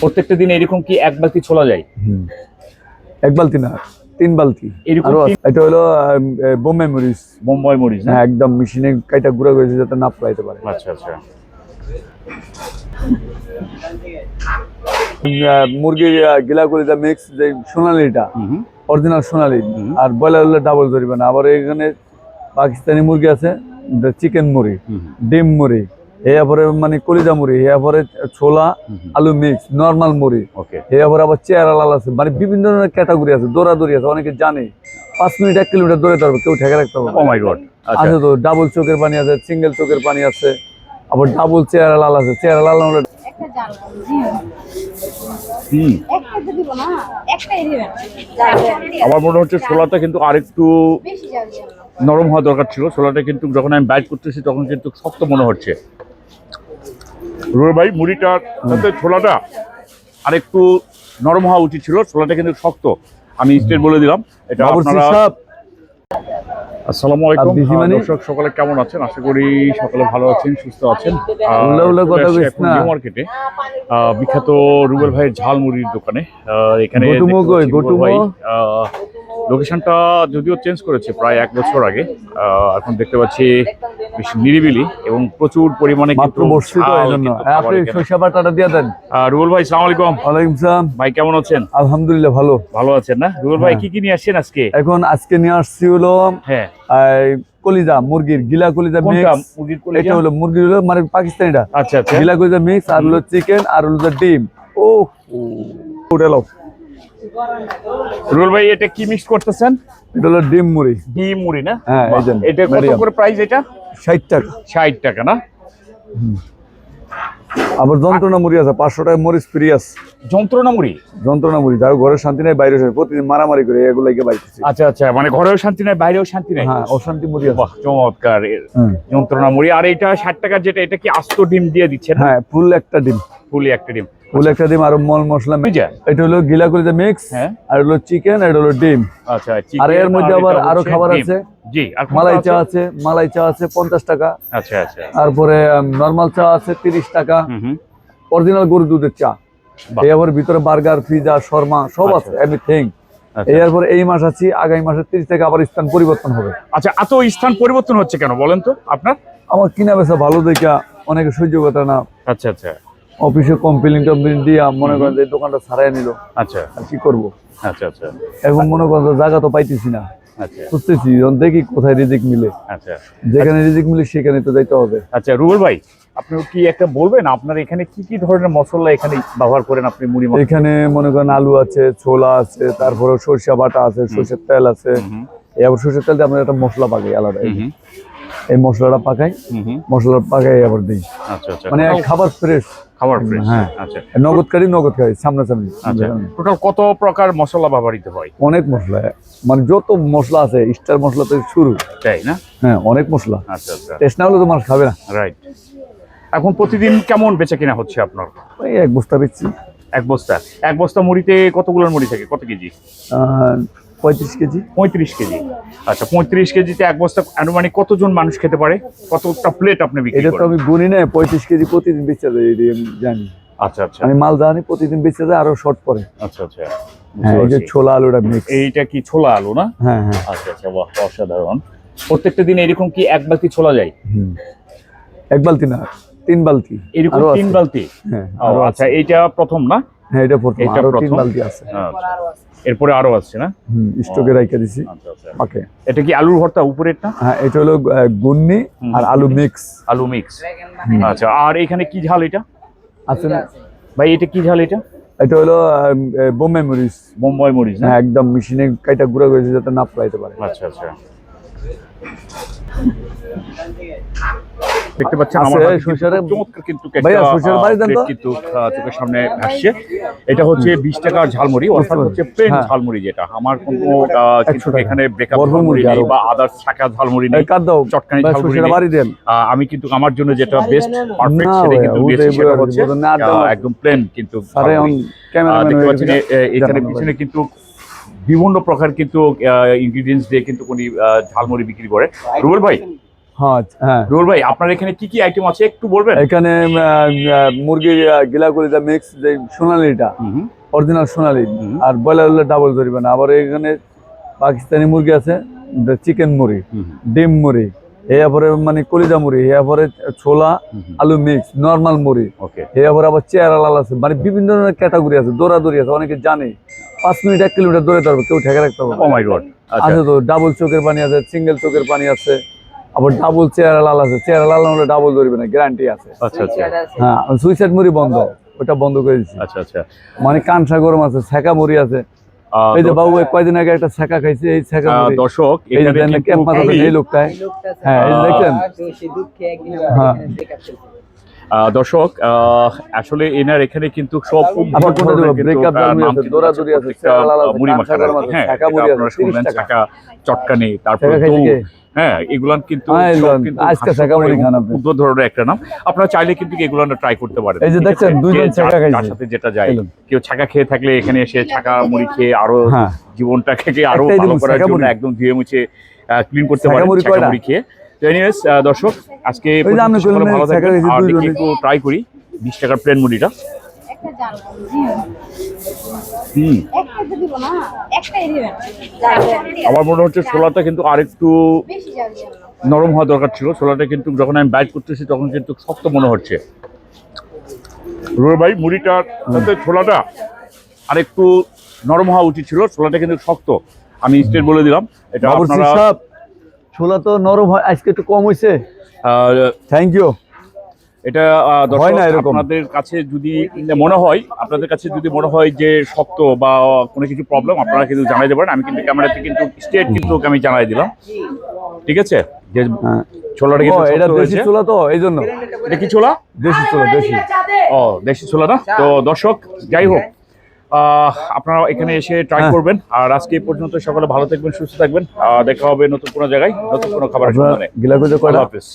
প্রত্যেকটা দিন এরকম কি এক বালতি ছোলা যায়? এক বালতি না তিন বালতি। এটা হলো বোম্বে মরিচ। বোম্বাই মরিচ হ্যাঁ একদম মেশিনে কাইটা গুঁড়া করেছে যাতে না পাইতে পারে। আচ্ছা আচ্ছা। মুরগির গিলা কলিজা মিক্স যে সোনালিটা। অরিজিনাল সোনালি আর ব্রয়লার হলে ডাবল ধরিবে না। আবার এখানে পাকিস্তানি মুরগি আছে চিকেন মুড়ি। ডিম মুড়ি। এরপরে মানে কলিজা মুড়ি এরপরে ছোলা। আলু মিক্স নর্মাল মুড়ি। ওকে এরপরে আবার চেয়ার লাল আছে মানে বিভিন্ন ধরনের ক্যাটাগরি আছে দৌড়াদৌড়ি আছে অনেকে জানে। পাঁচ মিনিট এক কিলোমিটার দৌড়ে পারবে কেউ ঠেকে রাখতে পারবে ও না। মাই গড আচ্ছা। আছে তো ডাবল চোখের পানি আছে সিঙ্গেল চোখের পানি আছে আবার ডাবল চেয়ার লাল আছে। চেয়ার লাল হলে একটা জাল হুম। একটা তো দিব না একটাই দিবেন। আমার মনে হচ্ছে ছোলাটা কিন্তু আরেকটু নরম হওয়া দরকার ছিল ছোলাটা কিন্তু যখন আমি বাইট করতেছি তখন কিন্তু শক্ত মনে হচ্ছে। রুবেল ভাই মুড়িটার সাথে ছোলাটা আরেকটু নরম হওয়া উচিত ছিল ছোলাটা কিন্তু শক্ত। আমি স্টেট বলে দিলাম এটা আপনারা আসসালামু আলাইকুম। আর দিদিমানি? আহ, দর্শক সকলে কেমন আছেন? আশা করি সকলে ভালো আছেন সুস্থ আছেন। আহ, উল্লা উল্লা চলে কথা আসছি কইস এখন না। নিউ মার্কেটে। বিখ্যাত রুবেল ভাইয়ের ঝালমুড়ির দোকানে। আহ, এখানে গটুমো দেখতে কই, পাচ্ছি রুবেল গটুমো? ভাই, আহ, লোকেশনটা যদিও চেঞ্জ করেছে প্রায় এক বছর আগে। এখন দেখতে পাচ্ছি বেশ নিরিবিলি এবং প্রচুর পরিমাণে মাত্র কিন্তু বসছি তো এই জন্য। আপনি। দিয়ে দেন। ভাই সালাম আলাইকুম। ওয়ালাইকুম সালাম। ভাই কেমন আছেন? আলহামদুলিল্লাহ ভালো। ভালো আছেন না? রুবেল ভাই হ্যাঁ। কি কি নিয়ে আসছেন আজকে? এখন আজকে নিয়ে আসছি হলো হ্যাঁ। কলিজা মুরগির গিলা কলিজা মিক্স এটা হলো মুরগির হলো মানে পাকিস্তানিটা। আচ্ছা আচ্ছা। গিলা কলিজা মিক্স আর হলো চিকেন আর হলো ডিম। ও ওটা লো রুবেল ভাই এটা কি মিক্স করতেছেন? এটা হলো ডিম মুড়ি। ডিম মুড়ি না? হ্যাঁ, এটা কত করে প্রাইস এটা? ষাট টাকা। ষাট টাকা না? আবার যন্ত্রণা মুড়ি আছে পাঁচশো টাকা মরিচ ফ্রি আছে। যন্ত্রণা মুড়ি? যন্ত্রণা মুড়ি যার ঘরে শান্তি নেই বাইরে সবাই প্রতিদিন মারামারি করে এগুলাকে বাইতেছি। আচ্ছা আচ্ছা মানে ঘরেও শান্তি নাই বাইরেও শান্তি নাই? হ্যাঁ অশান্তি মুড়ি আছে। বাহ চমৎকার। যন্ত্রণা মুড়ি। আর এটা ষাট টাকার যেটা এটা কি আস্ত ডিম দিয়ে দিচ্ছেন? হ্যাঁ ফুল একটা ডিম। ফুলি একটা ডিম। ডিম আর মল মশলা এটা হলো গিলা মিক্স হ্যাঁ। আর হলো চিকেন আর হলো ডিম। আচ্ছা আর এর মধ্যে আবার আরও খাবার আছে। জি আর মালাই চা আছে? মালাই চা আছে পঞ্চাশ টাকা। আচ্ছা আচ্ছা। তারপরে নর্মাল চা আছে তিরিশ টাকা। হুম হুম। অরিজিনাল গরু দুধের চা। ভিতরে বার্গার পিজা শর্মা সব আছে এভরিথিং আচ্ছা। এরপর এই মাস আছি আগামী মাসে তিরিশ থেকে আবার স্থান পরিবর্তন হবে। আচ্ছা এত স্থান পরিবর্তন হচ্ছে কেন বলেন তো আপনার? আমার কিনা বেচা ভালো দেখা অনেকে সহ্য কথা না। আচ্ছা আচ্ছা। অফিসে কমপ্লেন টমপ্লেন দিয়া মনে করেন যে দোকানটা ছাড়াই নিল। আচ্ছা। আর কি করব? আচ্ছা আচ্ছা। এখন মনে করেন জায়গা তো পাইতেছি না। আচ্ছা। খুঁজতেছি এখন দেখি কোথায় রিজিক মিলে। আচ্ছা। যেখানে রিজিক মিলে সেখানে তো যাইতে হবে। আচ্ছা রুবেল ভাই আপনি কি একটা বলবেন? আপনার এখানে কি কি ধরনের মশলা এখানে ব্যবহার করেন আপনি মুড়ি এখানে মনে করেন আলু আছে ছোলা আছে তারপরে সরিষা বাটা আছে সরষের তেল আছে। এবার সরষের তেল দিয়ে আমরা একটা মশলা পাকাই আলাদা। এই মশলাটা পাকাই হুম হুম। মশলা পাকাই আবার দিই। আচ্ছা আচ্ছা। মানে খাবার ফ্রেশ খাবার ফ্রেশ হ্যাঁ। আচ্ছা। নগদ কারি নগদ সামনাসামনি। টোটাল কত প্রকার মশলা ব্যবহৃত হয়? অনেক মশলা। মানে যত মশলা আছে স্টার মশলা থেকে শুরু। তাই না? হ্যাঁ অনেক মশলা। আচ্ছা আচ্ছা। টেস্ট না হলে তো মানুষ খাবে না। রাইট এখন প্রতিদিন কেমন বেচা কিনা হচ্ছে আপনার? এক বস্তা বেচছি। এক বস্তা। এক বস্তা মুড়িতে কতগুলোর মুড়ি থাকে? কত কেজি? পঁয়ত্রিশ কেজি? পঁয়ত্রিশ কেজি। আচ্ছা পঁয়ত্রিশ কেজিতে এক বস্তা আনুমানিক কতজন মানুষ খেতে পারে? কতটা প্লেট আপনি বিক্রি এটা তো আমি গুনি না পঁয়ত্রিশ কেজি প্রতিদিন বেচে যায় আমি জানি। আচ্ছা আচ্ছা। আমি মাল জানি প্রতিদিন বেচে যায় আরও শর্ট পরে আচ্ছা আচ্ছা। হ্যাঁ এই যে ছোলা আলুটা মিক্স এইটা কি ছোলা আলু না? হ্যাঁ হ্যাঁ। আচ্ছা আচ্ছা বাহ অসাধারণ। প্রত্যেকটা দিন এরকম কি এক বালতি ছোলা যায়। এক বালতি না তিন বালতি। এরকম তিন বালতি? হ্যাঁ আচ্ছা এইটা প্রথম না? হ্যাঁ এটা প্রথম। আরও তিন বালতি আছে। আচ্ছা। এরপরে আরও আসছে না? হুম স্টকে রাইখা দিছি। আচ্ছা আচ্ছা। এটা কি আলুর ভর্তা উপরেরটা? হ্যাঁ এটা হলো গুন্নি আর আলু মিক্স আলু মিক্স আচ্ছা আর এখানে কি ঝাল এটা? আছে না? ভাই এটা কি ঝাল এটা? এটা হলো আহ, মরিচ। বোম্বাই মরিচ হ্যাঁ একদম মেশিনে কাইটা গুঁড়া করেছে যাতে না পাইতে পারে। আচ্ছা আচ্ছা। দেখতে পাচ্ছেন আমার কিন্তু চমৎকার চোখের সামনে আসছে। এটা হচ্ছে বিশ টাকার ঝালমুড়ি অর্থাৎ হচ্ছে প্লেন হ্যাঁ। ঝালমুড়ি যেটা। আমার কোনো আহ, কিন্তু 100 টাকা। এখানে ব্রেকআপ ঝালমুড়ি মুরগি নেই আরও। বা আদার শাখা ঝালমুড়ি নেই এই কার দাও? চটকানি ঝালমুড়ি নেই। বাড়ি দেন। আহ, আমি কিন্তু আমার জন্য যেটা বেস্ট পারফেক্ট সেটা কিন্তু সেটা হচ্ছে। একদম প্লেন কিন্তু দেখতে পাচ্ছেন এখানে পিছনে কিন্তু বিভিন্ন প্রকার কিন্তু ইনগ্রিডিয়েন্টস দিয়ে কিন্তু উনি আহ, ঝালমুড়ি বিক্রি করে। রুবেল ভাই হ্যাঁ হ্যাঁ। রুবেল ভাই আপনার এখানে কি কি আইটেম আছে একটু বলবেন? এখানে আহ, আহ, মুরগির আহ, মিক্স যে সোনালিটা অরিজিনাল সোনালি আর ব্রয়লার হলে ডাবল আবার এখানে পাকিস্তানি মুরগি আছে চিকেন মুড়ি ডিম মুড়ি এরপরে মানে কলিজা মুড়ি এরপরে ছোলা আলু মিক্স নর্মাল মুড়ি ওকে এরপরে আবার চেয়ারা লাল আছে। মানে বিভিন্ন ধরনের ক্যাটাগরি আছে দৌড়াদৌড়ি আছে অনেকে জানে। পাঁচ মিনিট এক কিলোমিটার দৌড়াতে পারবে কেউ ঠেকে রাখতে পারবে। মাই গড আচ্ছা আছে তো ডাবল চোখের পানি আছে সিঙ্গেল চোখের পানি আছে। আবার ডাবল চেয়ারা লাল আছে। চেয়ারা লাল হলে ডাবল ধরবে না গ্যারান্টি আছে। আচ্ছা আচ্ছা। হ্যাঁ সুইসাইড মুড়ি বন্ধ। ওটা বন্ধ করে দিচ্ছি আচ্ছা আচ্ছা। মানে কানসা গরম আছে ছেঁকা মুড়ি আছে। এই যে বাবু এই কয়দিন আগে একটা ছেঁকা খাইছে এই ছেঁকা দর্শক এই এই লোকটায় হ্যাঁ এই যে দেখছেন হ্যাঁ। আহ, দর্শক আসলে এনার এখানে কিন্তু সব আহ, মুড়ি। আছে, হ্যাঁ আপনারা শুনলেন টাকা। চটকানি তারপর? হ্যাঁ এগুলান কিন্তু হ্যাঁ, এগুলান। আজকে হাস্যকর ছাঁকা মুড়ি এবং খান আপনি। উদ্ভট ধরনের একটা নাম। আপনারা চাইলে কিন্তু এগুলো ট্রাই করতে পারেন। এই যে দেখছেন, দুইজন ছাঁকা খাইছে। সাথে যেটা যায়। কেউ ছাকা খেয়ে থাকলে এখানে এসে ছাকা মুড়ি খেয়ে আরও হ্যাঁ। জীবনটাকে আরও ভালো করার জন্য একদম ধুয়ে মুছে ক্লিন করতে পারেন মুড়ি ছাকা মুড়ি খেয়ে। তো এনিওয়েজ দর্শক আজকে ভালো থাকবেন। আর একটু ট্রাই করি। বিশ টাকার প্লেন মুড়িটা। আমার মনে হচ্ছে ছোলাটা কিন্তু আরেকটু নরম হওয়া দরকার ছিল। ছোলাটা কিন্তু যখন আমি বাইট করতেছি তখন কিন্তু শক্ত মনে হচ্ছে। রুবেল ভাই মুড়িটার সাথে ছোলাটা আরেকটু নরম হওয়া উচিত ছিল। ছোলাটা কিন্তু শক্ত। আমি স্টেট বলে দিলাম। এটা আপনারা ছোলা তো নরম হয় আজকে একটু কম হয়েছে থ্যাংক ইউ এটা হয় না এরকম। আপনাদের কাছে যদি মনে হয় আপনাদের কাছে যদি মনে হয় যে শক্ত বা কোনো কিছু প্রবলেম আপনারা কিন্তু জানাই দেবেন আমি কিন্তু ক্যামেরাতে কিন্তু স্টেট কিন্তু আমি জানাই দিলাম। ঠিক আছে? যে হ্যাঁ। ছোলাটা কিন্তু এটা দেশি ছোলা তো এই জন্য। এটা কি ছোলা? দেশি ছোলা দেশি। ও দেশি ছোলা না? তো দর্শক যাই হোক আহ, আপনারা এখানে এসে ট্রাই হ্যাঁ। করবেন। আর আজকে এই পর্যন্ত সকলে ভালো থাকবেন সুস্থ থাকবেন। দেখা হবে নতুন কোনো জায়গায় নতুন কোনো খাবার আল্লাহ কয়টা? হাফেজ।